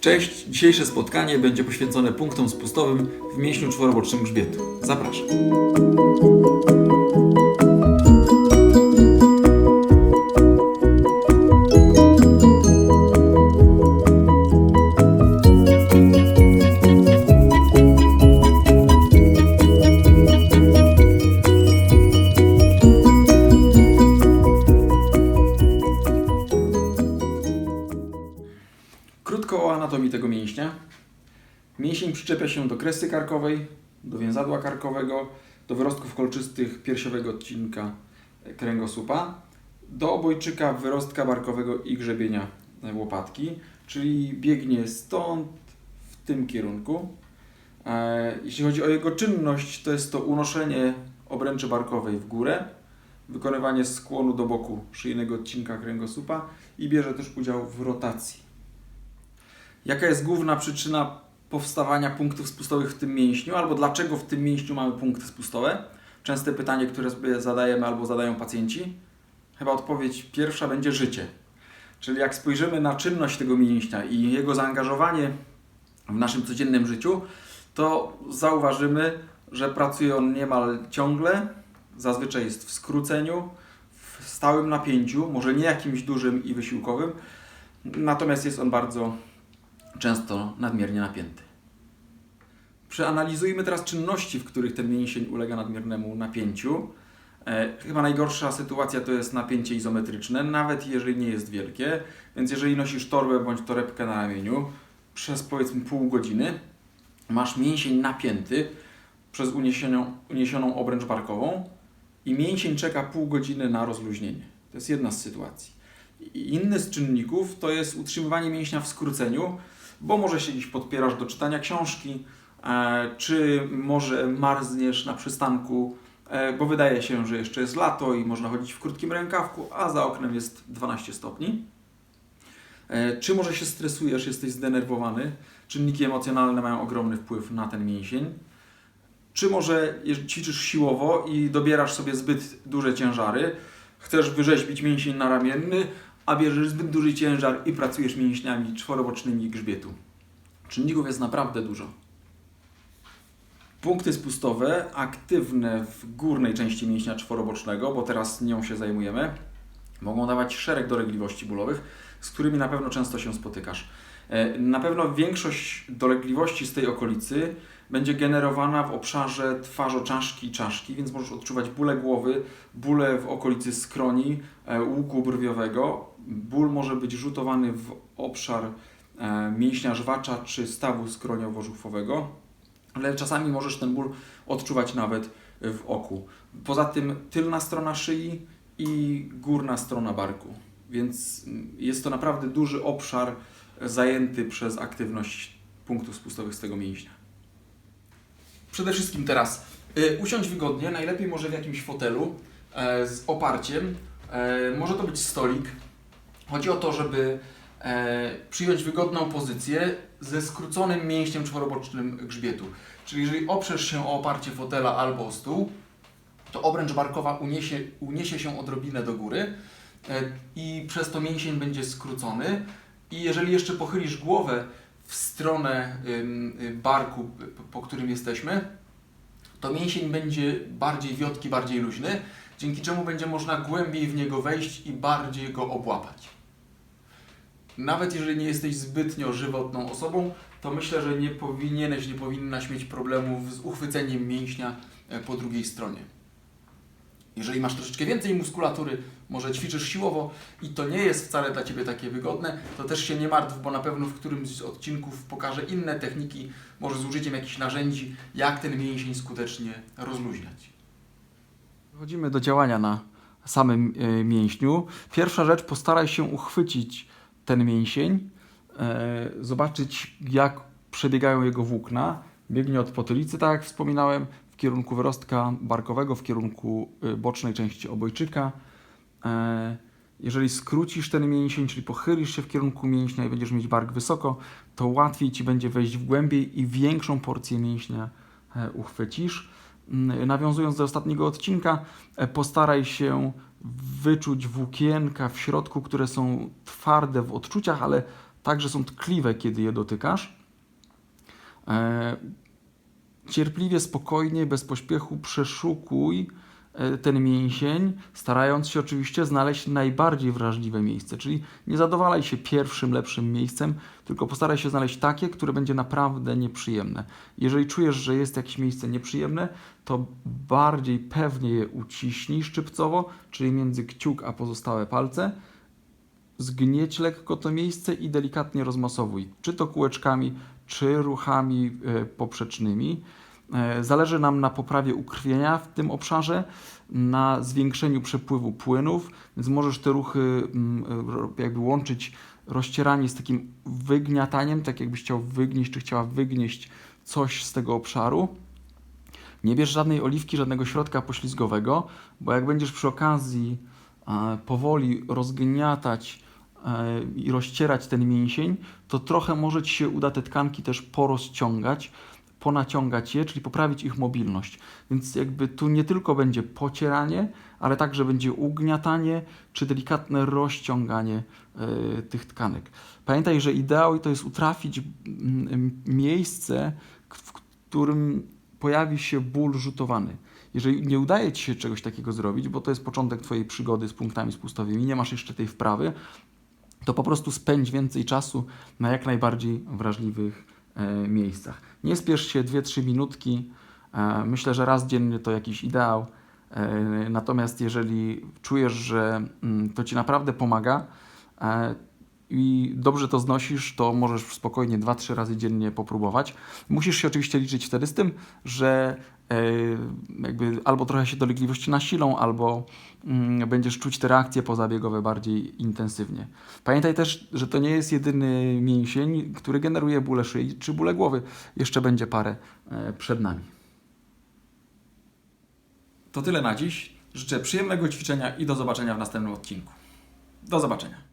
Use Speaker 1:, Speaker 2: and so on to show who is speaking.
Speaker 1: Cześć, dzisiejsze spotkanie będzie poświęcone punktom spustowym w mięśniu czworobocznym grzbietu. Zapraszam. Anatomii tego mięśnia. Mięsień przyczepia się do kresy karkowej, do więzadła karkowego, do wyrostków kolczystych piersiowego odcinka kręgosłupa, do obojczyka wyrostka barkowego i grzebienia łopatki, czyli biegnie stąd w tym kierunku. E, Jeśli chodzi o jego czynność, to jest to unoszenie obręczy barkowej w górę, wykonywanie skłonu do boku szyjnego odcinka kręgosłupa i bierze też udział w rotacji. Jaka jest główna przyczyna powstawania punktów spustowych w tym mięśniu, albo dlaczego w tym mięśniu mamy punkty spustowe? Częste pytanie, które sobie zadajemy albo zadają pacjenci. Chyba odpowiedź pierwsza będzie życie. Czyli jak spojrzymy na czynność tego mięśnia i jego zaangażowanie w naszym codziennym życiu, to zauważymy, że pracuje on niemal ciągle, zazwyczaj jest w skróceniu, w stałym napięciu, może nie jakimś dużym i wysiłkowym, natomiast jest on bardzo często nadmiernie napięty. Przeanalizujmy teraz czynności, w których ten mięsień ulega nadmiernemu napięciu. E, Chyba najgorsza sytuacja to jest napięcie izometryczne, nawet jeżeli nie jest wielkie. Więc jeżeli nosisz torbę bądź torebkę na ramieniu przez powiedzmy pół godziny, masz mięsień napięty przez uniesioną, uniesioną obręcz barkową i mięsień czeka pół godziny na rozluźnienie. To jest jedna z sytuacji. Inny z czynników to jest utrzymywanie mięśnia w skróceniu, bo może się gdzieś podpierasz do czytania książki, e, czy może marzniesz na przystanku, e, bo wydaje się, że jeszcze jest lato i można chodzić w krótkim rękawku, a za oknem jest 12 stopni. E, Czy może się stresujesz, jesteś zdenerwowany? Czynniki emocjonalne mają ogromny wpływ na ten mięsień. Czy może ćwiczysz siłowo i dobierasz sobie zbyt duże ciężary, chcesz wyrzeźbić mięsień naramienny, a bierzesz zbyt duży ciężar i pracujesz mięśniami czworobocznymi grzbietu. Czynników jest naprawdę dużo. Punkty spustowe aktywne w górnej części mięśnia czworobocznego, bo teraz nią się zajmujemy, mogą dawać szereg dolegliwości bólowych, z którymi na pewno często się spotykasz. E, Na pewno większość dolegliwości z tej okolicy będzie generowana w obszarze twarzoczaszki i czaszki, więc możesz odczuwać bóle głowy, bóle w okolicy skroni, e, łuku brwiowego. Ból może być rzutowany w obszar e, mięśnia żwacza czy stawu skroniowo-żuchwowego, ale czasami możesz ten ból odczuwać nawet w oku. Poza tym tylna strona szyi i górna strona barku, więc jest to naprawdę duży obszar zajęty przez aktywność punktów spustowych z tego mięśnia. Przede wszystkim teraz y, usiądź wygodnie, najlepiej może w jakimś fotelu e, z oparciem. E, może to być stolik. Chodzi o to, żeby e, przyjąć wygodną pozycję ze skróconym mięśniem czworobocznym grzbietu. Czyli jeżeli oprzesz się o oparcie fotela albo o stół, to obręcz barkowa uniesie, uniesie się odrobinę do góry e, i przez to mięsień będzie skrócony. I jeżeli jeszcze pochylisz głowę w stronę barku, po którym jesteśmy, to mięsień będzie bardziej wiotki, bardziej luźny, dzięki czemu będzie można głębiej w niego wejść i bardziej go obłapać. Nawet jeżeli nie jesteś zbytnio żywotną osobą, to myślę, że nie powinieneś, nie powinnaś mieć problemów z uchwyceniem mięśnia e, po drugiej stronie. Jeżeli masz troszeczkę więcej muskulatury, może ćwiczysz siłowo i to nie jest wcale dla Ciebie takie wygodne, to też się nie martw, bo na pewno w którymś z odcinków pokażę inne techniki, może z użyciem jakichś narzędzi, jak ten mięsień skutecznie rozluźniać. Przechodzimy do działania na samym e, mięśniu. Pierwsza rzecz, postaraj się uchwycić ten mięsień, e, zobaczyć jak przebiegają jego włókna. Biegnie od potylicy, tak jak wspominałem, w kierunku wyrostka barkowego, w kierunku y, bocznej części obojczyka. E, Jeżeli skrócisz ten mięsień, czyli pochylisz się w kierunku mięśnia i będziesz mieć bark wysoko, to łatwiej Ci będzie wejść w głębiej i większą porcję mięśnia e, uchwycisz. Mm, Nawiązując do ostatniego odcinka, e, postaraj się wyczuć włókienka w środku, które są twarde w odczuciach, ale także są tkliwe, kiedy je dotykasz. E, cierpliwie, spokojnie, bez pośpiechu przeszukuj e, ten mięsień, starając się oczywiście znaleźć najbardziej wrażliwe miejsce. Czyli nie zadowalaj się pierwszym, lepszym miejscem, tylko postaraj się znaleźć takie, które będzie naprawdę nieprzyjemne. Jeżeli czujesz, że jest jakieś miejsce nieprzyjemne, to bardziej pewnie je uciśnij szczypcowo, czyli między kciuk a pozostałe palce. Zgnieć lekko to miejsce i delikatnie rozmasowuj, czy to kółeczkami, czy ruchami e, poprzecznymi. E, Zależy nam na poprawie ukrwienia w tym obszarze, na zwiększeniu przepływu płynów, więc możesz te ruchy mm, jakby łączyć rozcieranie z takim wygniataniem, tak jakbyś chciał wygnieść, czy chciała wygnieść coś z tego obszaru. Nie bierz żadnej oliwki, żadnego środka poślizgowego, bo jak będziesz przy okazji powoli rozgniatać i rozcierać ten mięsień, to trochę może Ci się uda te tkanki też porozciągać, ponaciągać je, czyli poprawić ich mobilność. Więc jakby tu nie tylko będzie pocieranie, ale także będzie ugniatanie czy delikatne rozciąganie e, tych tkanek. Pamiętaj, że ideał to jest utrafić mm, miejsce, w którym pojawi się ból rzutowany. Jeżeli nie udaje Ci się czegoś takiego zrobić, bo to jest początek Twojej przygody z punktami spustowymi, nie masz jeszcze tej wprawy, to po prostu spędź więcej czasu na jak najbardziej wrażliwych e, miejscach. Nie spiesz się 2-3 minutki. E, myślę, że raz dziennie to jakiś ideał. E, natomiast jeżeli czujesz, że mm, to Ci naprawdę pomaga i dobrze to znosisz, to możesz spokojnie 2-3 razy dziennie popróbować. Musisz się oczywiście liczyć wtedy z tym, że e, jakby albo trochę się dolegliwości nasilą, albo mm, będziesz czuć te reakcje pozabiegowe bardziej intensywnie. Pamiętaj też, że to nie jest jedyny mięsień, który generuje bóle szyi czy bóle głowy. Jeszcze będzie parę e, przed nami. To tyle na dziś. Życzę przyjemnego ćwiczenia i do zobaczenia w następnym odcinku. Do zobaczenia.